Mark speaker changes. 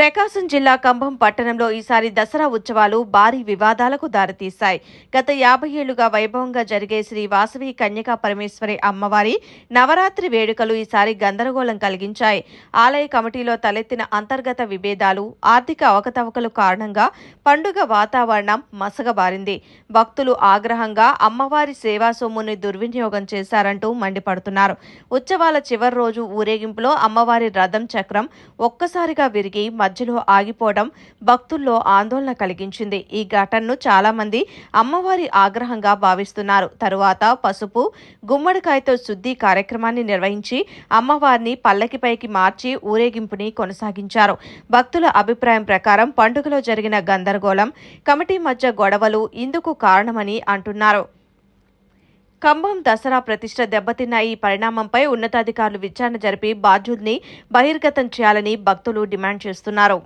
Speaker 1: ప్రకాశం జిల్లా కంభం పట్టణంలో ఈసారి దసరా ఉత్సవాలు భారీ వివాదాలకు దారితీశాయి. గత యాభై ఏళ్ళుగా వైభవంగా జరిగే శ్రీ వాసవి కన్యకా పరమేశ్వరి అమ్మవారి నవరాత్రి వేడుకలు ఈసారి గందరగోళం కలిగించాయి. ఆలయ కమిటీలో తలెత్తిన అంతర్గత విభేదాలు ఆర్థిక అవకతవకలు కారణంగా పండుగ వాతావరణం మసగబారింది భక్తులు ఆగ్రహంగా అమ్మవారి సేవా సొమ్ముని దుర్వినియోగం చేశారంటూ మండిపడుతున్నారు. ఉత్సవాల చివరి రోజు ఊరేగింపులో అమ్మవారి రథం చక్రం ఒక్కసారిగా విరిగి మధ్యలో ఆగిపోవడం భక్తుల్లో ఆందోళన కలిగించింది. ఈ ఘటనను చాలా మంది అమ్మవారి ఆగ్రహంగా భావిస్తున్నారు. తరువాత పసుపు గుమ్మడికాయతో శుద్ధి కార్యక్రమాన్ని నిర్వహించి అమ్మవారిని పల్లకిపైకి మార్చి ఊరేగింపుని కొనసాగించారు. భక్తుల అభిప్రాయం ప్రకారం పండుగలో జరిగిన గందరగోళం కమిటీ మధ్య గొడవలు ఇందుకు కారణమని అంటున్నారు. ఖమ్మం దసరా ప్రతిష్ట దెబ్బతిన్న ఈ పరిణామంపై ఉన్నతాధికారులు విచారణ జరిపి బాధ్యుల్ని బహిర్గతం చేయాలని భక్తులు డిమాండ్ చేస్తున్నారు.